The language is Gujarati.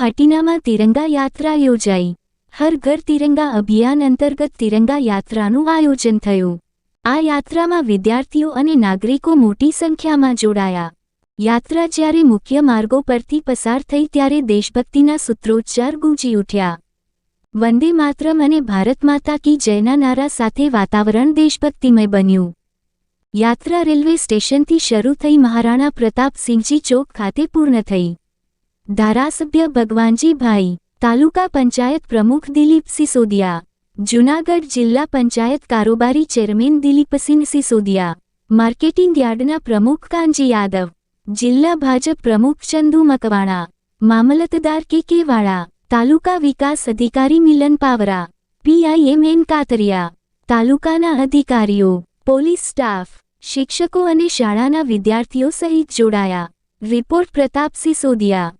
પાટીનામાં તિરંગા યાત્રા યોજાઈ. હર ઘર તિરંગા અભિયાન અંતર્ગત તિરંગા યાત્રાનું આયોજન થયું. આ યાત્રામાં વિદ્યાર્થીઓ અને નાગરિકો મોટી સંખ્યામાં જોડાયા. યાત્રા જ્યારે મુખ્ય માર્ગો પરથી પસાર થઈ ત્યારે દેશભક્તિના સૂત્રોચ્ચાર ગૂંજી ઉઠ્યા. વંદે માતરમ અને ભારત માતા કી જયના નારા સાથે વાતાવરણ દેશભક્તિમય બન્યું. યાત્રા રેલવે સ્ટેશનથી શરૂ થઈ મહારાણા પ્રતાપસિંહજી ચોક ખાતે પૂર્ણ થઈ. ધારાસભ્ય ભગવાનજીભાઈ, તાલુકા પંચાયત પ્રમુખ દિલીપ સિસોદિયા, જૂનાગઢ જિલ્લા પંચાયત કારોબારી ચેરમેન દિલીપસિંહ સિસોદિયા, માર્કેટિંગ યાર્ડના પ્રમુખ કાંજી યાદવ, જિલ્લા ભાજપ પ્રમુખ ચંદુ મકવાણા, મામલતદાર કે કેવાળા તાલુકા વિકાસ અધિકારી મિલન પાવરા પીઆઈએમએન કાતરિયા, તાલુકાના અધિકારીઓ, પોલીસ સ્ટાફ, શિક્ષકો અને શાળાના વિદ્યાર્થીઓ સહિત જોડાયા. રિપોર્ટ પ્રતાપ સિસોદિયા.